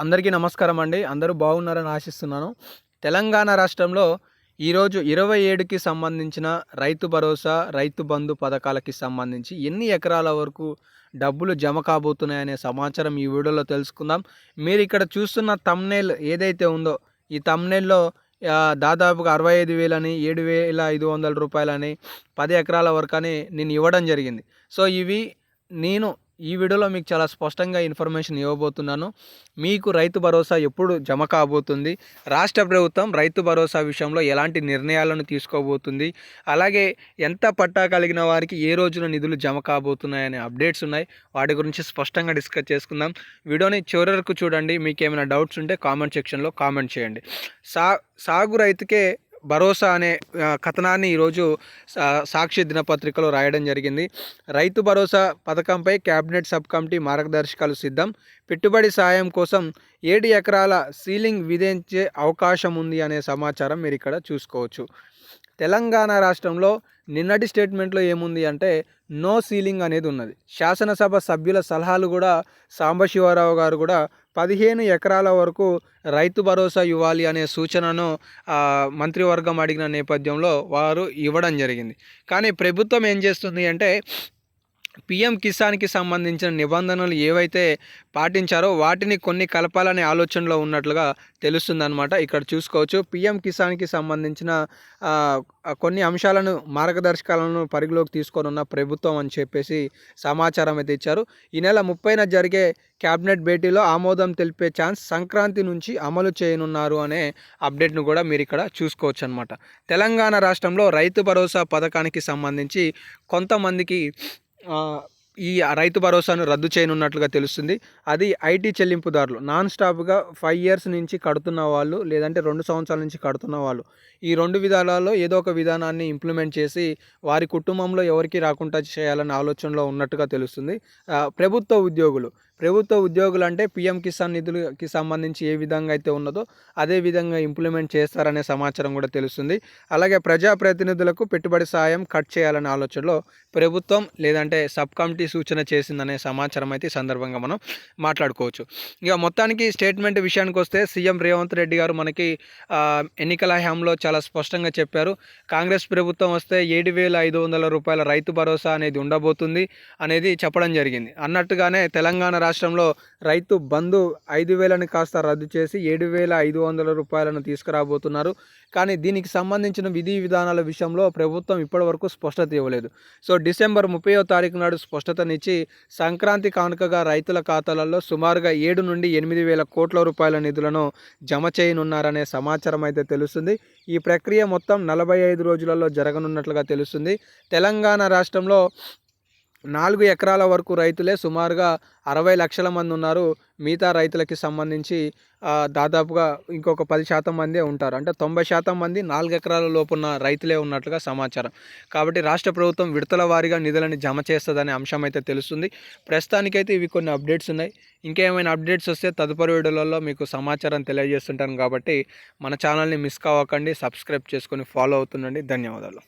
అందరికీ నమస్కారం అండి. అందరూ బాగున్నారని ఆశిస్తున్నాను. తెలంగాణ రాష్ట్రంలో ఈరోజు ఇరవై ఏడుకి సంబంధించిన రైతు భరోసా రైతు బంధు పథకాలకి సంబంధించి ఎన్ని ఎకరాల వరకు డబ్బులు జమ కాబోతున్నాయనే సమాచారం ఈ వీడియోలో తెలుసుకుందాం. మీరు ఇక్కడ చూస్తున్న తమ్నేల్ ఏదైతే ఉందో ఈ తమ్నేల్లో దాదాపుగా అరవై ఐదు వేలని ఏడు వేల ఐదు వందల రూపాయలని పది ఎకరాల వరకు అని నేను ఇవ్వడం జరిగింది. సో ఇవి నేను ఈ వీడియోలో మీకు చాలా స్పష్టంగా ఇన్ఫర్మేషన్ ఇవ్వబోతున్నాను. మీకు రైతు భరోసా ఎప్పుడు జమ కాబోతుంది? రాష్ట్ర ప్రభుత్వం రైతు భరోసా విషయంలో ఎలాంటి నిర్ణయాలను తీసుకోబోతుంది? అలాగే ఎంత పట్టా కలిగిన వారికి ఏ రోజున నిధులు జమ కాబోతున్నాయనే అప్డేట్స్ ఉన్నాయి. వాటి గురించి స్పష్టంగా డిస్కస్ చేసుకుందాం. వీడియోని వరకు చూడండి. మీకు ఏమైనా డౌట్స్ ఉంటే కామెంట్ సెక్షన్లో కామెంట్ చేయండి. సా సాగు రైతుకే భరోసా అనే కథనాన్ని ఈరోజు సాక్షి దినపత్రికలో రాయడం జరిగింది. Rythu Bharosa పథకంపై cabinet sub committee మార్గదర్శకాలు సిద్ధం. పెట్టుబడి సాయం కోసం ఏడు ఎకరాల సీలింగ్ విధించే అవకాశం ఉంది అనే సమాచారం మీరు ఇక్కడ చూసుకోవచ్చు. తెలంగాణ రాష్ట్రంలో నిన్నటి స్టేట్మెంట్లో ఏముంది అంటే నో సీలింగ్ అనేది ఉన్నది. శాసనసభ సభ్యుల సలహాలు కూడా సాంబశివరావు గారు కూడా పదిహేను ఎకరాల వరకు రైతు భరోసా ఇవ్వాలి అనే సూచనను మంత్రివర్గం అడిగిన నేపథ్యంలో వారు ఇవ్వడం జరిగింది. కానీ ప్రభుత్వం ఏం చేస్తుంది అంటే పిఎం కిసాన్కి సంబంధించిన నిబంధనలు ఏవైతే పాటించారో వాటిని కొన్ని కలపాలనే ఆలోచనలో ఉన్నట్లుగా తెలుస్తుందన్నమాట. ఇక్కడ చూసుకోవచ్చు. పిఎం కిసాన్కి సంబంధించిన కొన్ని అంశాలను మార్గదర్శకాలను పరిగలోకి తీసుకొని ఉన్న ప్రభుత్వం అని చెప్పేసి సమాచారం అయితే ఇచ్చారు. ఈ నెల ముప్పైన జరిగే క్యాబినెట్ భేటీలో ఆమోదం తెలిపే ఛాన్స్ సంక్రాంతి నుంచి అమలు చేయనున్నారు అనే అప్డేట్ను కూడా మీరు ఇక్కడ చూసుకోవచ్చు అనమాట తెలంగాణ రాష్ట్రంలో రైతు భరోసా పథకానికి సంబంధించి కొంతమందికి ఈ రైతు భరోసాను రద్దు చేయనున్నట్లుగా తెలుస్తుంది. అది ఐటీ చెల్లింపుదారులు నాన్ స్టాప్గా ఫైవ్ ఇయర్స్ నుంచి కడుతున్న వాళ్ళు లేదంటే రెండు సంవత్సరాల నుంచి కడుతున్న వాళ్ళు. ఈ రెండు విధానాల్లో ఏదో ఒక విధానాన్ని ఇంప్లిమెంట్ చేసి వారి కుటుంబంలో ఎవరికి రాకుండా చేయాలనే ఆలోచనలో ఉన్నట్టుగా తెలుస్తుంది. ప్రభుత్వ ఉద్యోగులు ప్రభుత్వ ఉద్యోగులు అంటే పిఎం కిసాన్ నిధులకి సంబంధించి ఏ విధంగా అయితే ఉన్నదో అదే విధంగా ఇంప్లిమెంట్ చేస్తారనే సమాచారం కూడా తెలుస్తుంది. అలాగే ప్రజాప్రతినిధులకు పెట్టుబడి సాయం కట్ చేయాలనే ఆలోచనలో ప్రభుత్వం లేదంటే సబ్ కమిటీ సూచన చేసిందనే సమాచారం అయితే ఈ సందర్భంగా మనం మాట్లాడుకోవచ్చు. ఇక మొత్తానికి స్టేట్మెంట్ విషయానికి వస్తే సీఎం రేవంత్ రెడ్డి గారు మనకి ఎన్నికల హయాంలో చాలా స్పష్టంగా చెప్పారు. కాంగ్రెస్ ప్రభుత్వం వస్తే ఏడు వేల ఐదు వందల రూపాయల రైతు భరోసా అనేది ఉండబోతుంది అనేది చెప్పడం జరిగింది. అన్నట్టుగానే తెలంగాణ రాష్ట్రంలో రైతు బంధు ఐదు వేలని కాస్త రద్దు చేసి ఏడు వేల ఐదు వందల రూపాయలను తీసుకురాబోతున్నారు. కానీ దీనికి సంబంధించిన విధి విధానాల విషయంలో ప్రభుత్వం ఇప్పటివరకు స్పష్టత ఇవ్వలేదు. సో డిసెంబర్ ముప్పయో తారీఖు నాడు స్పష్టతనిచ్చి సంక్రాంతి కానుకగా రైతుల ఖాతాలలో సుమారుగా ఏడు నుండి ఎనిమిది వేల కోట్ల రూపాయల నిధులను జమ చేయనున్నారనే సమాచారం అయితే తెలుస్తుంది. ఈ ప్రక్రియ మొత్తం నలభై ఐదు రోజులలో జరగనున్నట్లుగా తెలుస్తుంది. తెలంగాణ రాష్ట్రంలో నాలుగు ఎకరాల వరకు రైతులే సుమారుగా అరవై లక్షల మంది ఉన్నారు. మిగతా రైతులకి సంబంధించి దాదాపుగా ఇంకొక పది శాతం మందే ఉంటారు. అంటే తొంభై శాతం మంది నాలుగు ఎకరాల లోపున్న రైతులే ఉన్నట్లుగా సమాచారం. కాబట్టి రాష్ట్ర ప్రభుత్వం విడతల వారీగా నిధులను జమ చేస్తుందనే అంశం అయితే తెలుస్తుంది. ప్రస్తుతానికైతే ఇవి కొన్ని అప్డేట్స్ ఉన్నాయి. ఇంకేమైనా అప్డేట్స్ వస్తే తదుపరి వీడియోలలో మీకు సమాచారం తెలియజేస్తుంటాను కాబట్టి మన ఛానల్ని మిస్ కావకండి. సబ్స్క్రైబ్ చేసుకొని ఫాలో అవుతుండండి. ధన్యవాదాలు.